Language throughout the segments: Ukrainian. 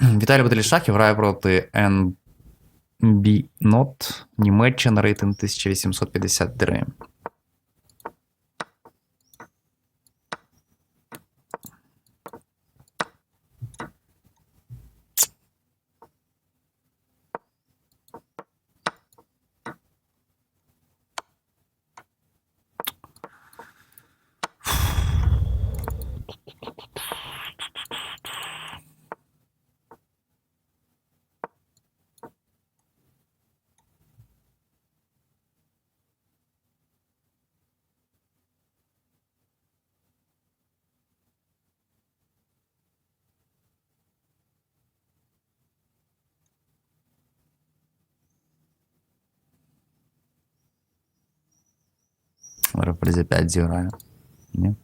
Віталій Баталій Шахів грає проти NB Not, Німеччина, рейтинг 1853. Репризі 5 зіграє. Ні.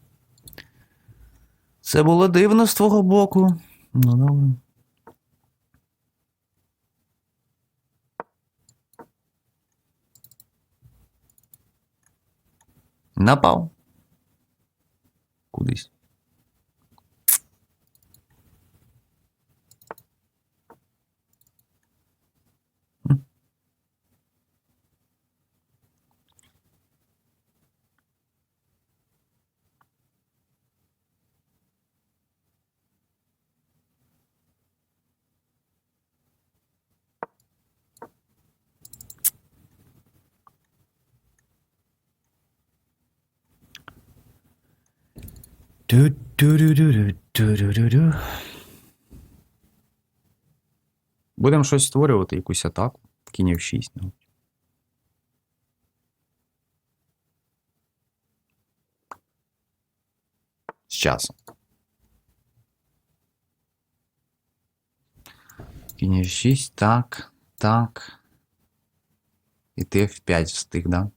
Це було дивно з твого боку. Ну, добре. Напав. Кудись. Будемо щось створювати, якусь атаку. Кінь 6 ну. З часом. Кінь 6 так, так. І ти F5 встиг, да?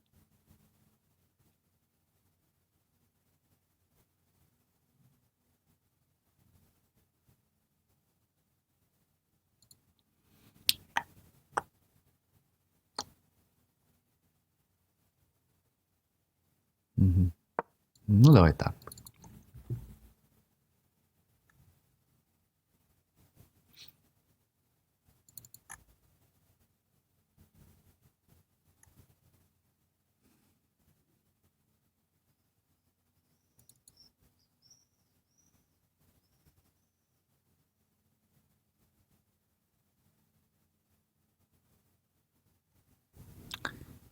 Угу. Ну, давай так.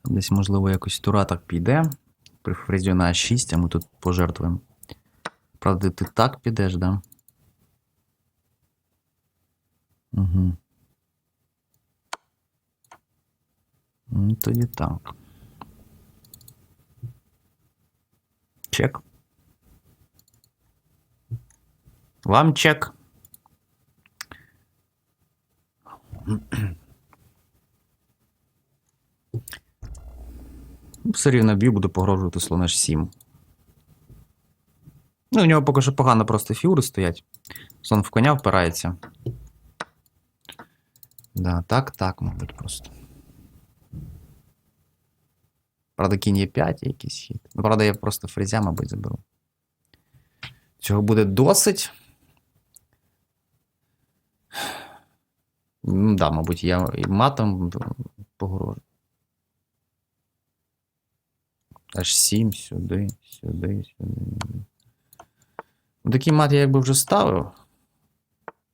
Десь, можливо, якось тура так піде. При фрезі на 6, а ми тут пожертвуємо. Правда, ти так підеш, да? Угу. Ну, тоді так. Чек. Вам чек. Все рівно б'ю, буду погрожувати слон H7. Ну, у нього поки що погано просто фігури стоять. Слон в коня впирається. Да, так, так, мабуть, просто. Правда, кінь є 5 якийсь хід. Ну, правда, я просто фрезя, мабуть, заберу. Цього буде досить. Ну, да, мабуть, я матом погрожу. Аж 7 сюди, сюди, сюди. Ну, такий мат я якби вже ставив.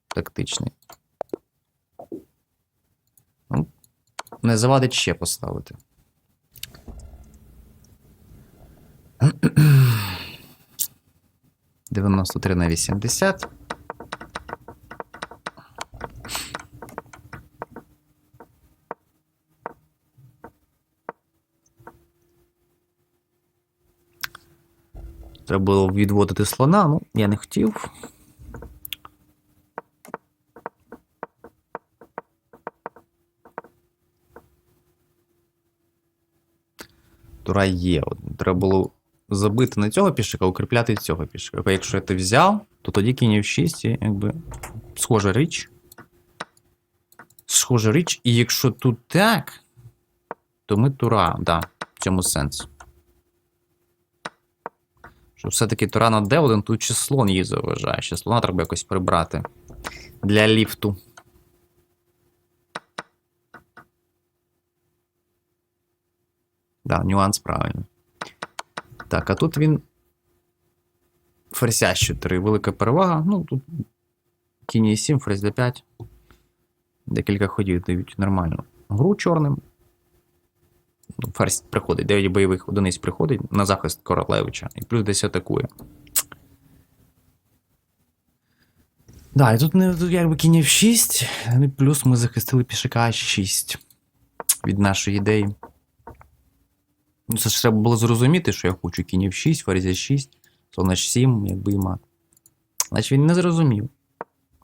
Тактичний. Ну, не завадить ще поставити. Дев'яносто три на вісімдесят. Треба було відводити слона, ну, я не хотів. Тура є. Треба було забити на цього пішика, укріпляти цього пішика. Якщо я ти взяв, то тоді кінь в 6 і якби схожа річ. Схожа річ, і якщо тут так, то ми тура, да, в цьому сенс. Що все-таки тура на D1, тут чи слон її заважає. Ще слона треба якось прибрати. Для ліфту. Да, нюанс правильно. Так, а тут він. Ферзя 4. Велика перевага. Ну, тут кінь е 7, ферзь d5. Декілька ходів дають нормально. Гру чорним. Ферзь приходить, 9 бойових одиниць приходить на захист Королевича і плюс десь атакує. Да, і тут, тут якби кінь F6, ну, і плюс ми захистили пішака H6 від нашої ідеї. Ну, це ж треба було зрозуміти, що я хочу кінь F6, ферзь H6, слон H7, якби і мат. Значить він не зрозумів.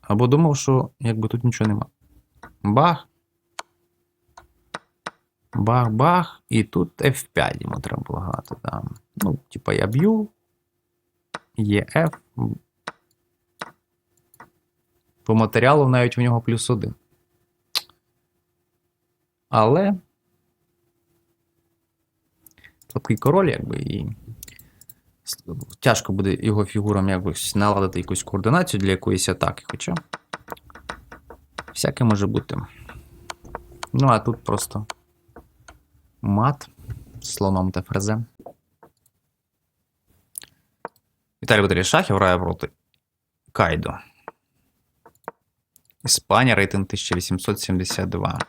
Або думав, що якби тут нічого нема. Бах. Бах-бах. І тут F5 йому треба було грати. Да. Ну, типа я б'ю. Є F. По матеріалу навіть у нього плюс один. Але. Слабкий король, якби, і. Тяжко буде його фігурам якось наладити якусь координацію для якоїсь атаки. Хоча. Всяке може бути. Ну, а тут просто мат слоном та фрезем. Віталій Батарій Шахів грає проти Кайдо. Іспанія рейтинг 1872.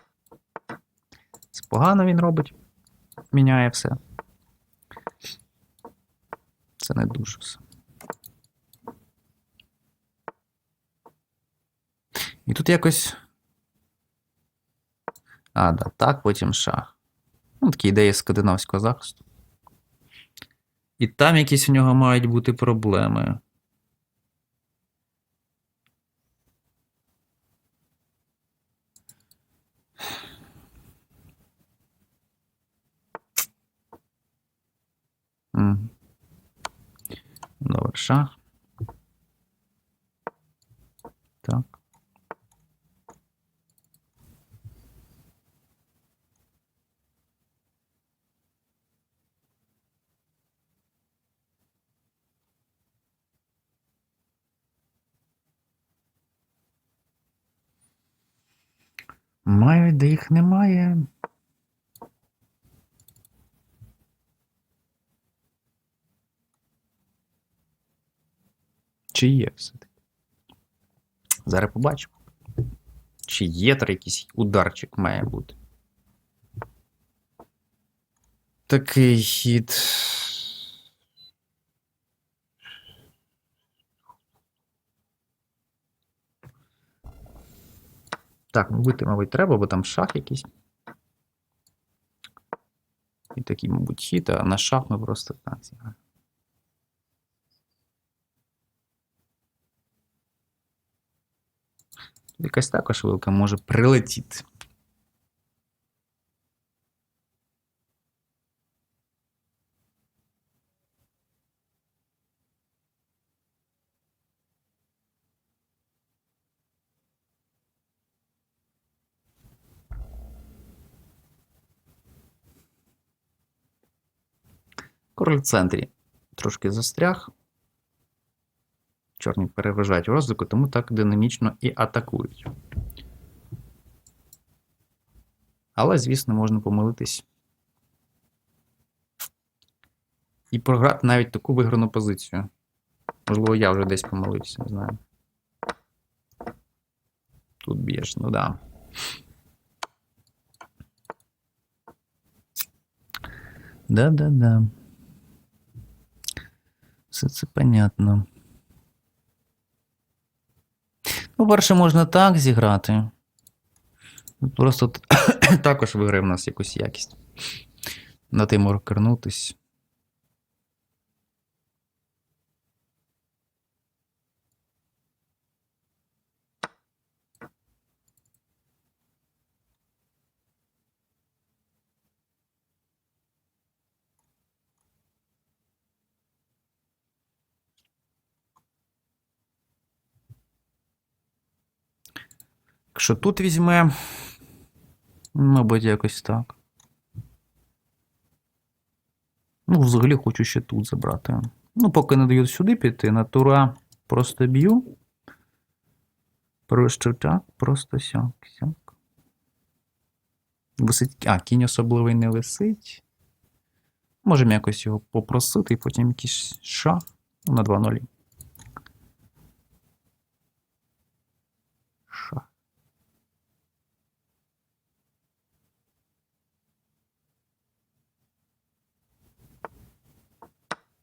Це погано він робить. Міняє все. Це не дуже все. І тут якось. А, да, так, потім шах. Ну, такі ідеї скандинавського захисту. І там якісь у нього мають бути проблеми. Добре, шах. Так. Мають, де їх немає. Чи є все-таки? Зараз побачимо. Чи є там якийсь ударчик має бути. Такий хід. Так, ну мабуть, треба, бо там шах якийсь. І такий, мабуть, хід, а на шах ми просто так зіграємо. Якась також вилка може прилетіти. Король в центрі трошки застряг. Чорні переважають у розвитку, тому так динамічно і атакують. Але, звісно, можна помилитись. І програти навіть таку виграну позицію. Можливо, я вже десь помилився, не знаю. Тут б'єш, ну да. Да-да-да. Все це понятно. Ну, перше, можна так зіграти. Просто також виграє в нас якусь якість. На Тимур кернутись. Якщо тут візьме, мабуть, якось так. Ну, взагалі хочу ще тут забрати. Ну, поки не дають сюди піти, на тура просто б'ю. Просто так, просто сяк, сяк. Висить. А, кінь особливий не висить. Можемо якось його попросити і потім якийсь шах на 2-0. Шах.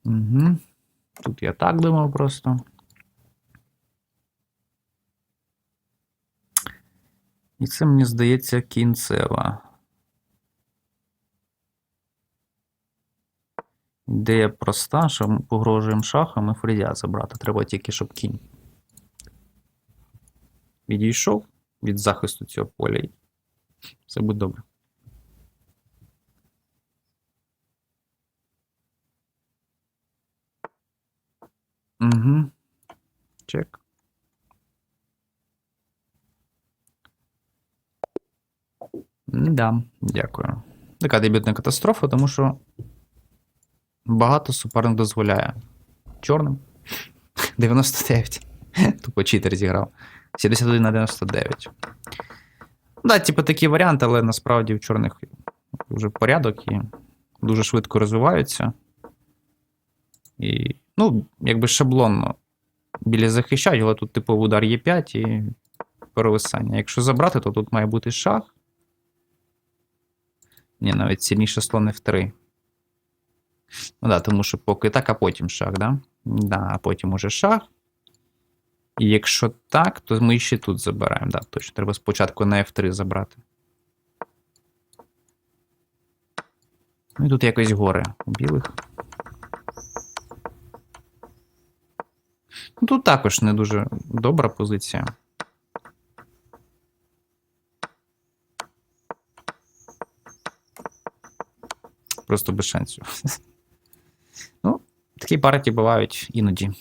Угу. Тут я так думав просто. І це, мені здається, кінцева. Ідея проста, що ми погрожуємо шахом і фрезя забрати. Треба тільки, щоб кінь відійшов від захисту цього поля. Все буде добре. Угу. Чек. Да, дякую. Така дебютна катастрофа, тому що багато суперник дозволяє. Чорним. 99. Тупо читер зіграв. 71 на 99. Да, типу такий варіант, але насправді в чорних вже порядок і дуже швидко розвиваються. І, ну, якби шаблонно біля захищають, але тут, типу, удар Е5 і перевисання. Якщо забрати, то тут має бути шах. Ні, навіть сильніше слон F3. Ну да, тому що поки так, а потім шах, да? Да, а потім уже шах. І якщо так, то ми ще тут забираємо. Да, точно. Треба спочатку на F3 забрати. Ну і тут якось горе у білих. Ну, Тут також не дуже добра позиція. Просто без шансів. Ну, такі партії бувають іноді.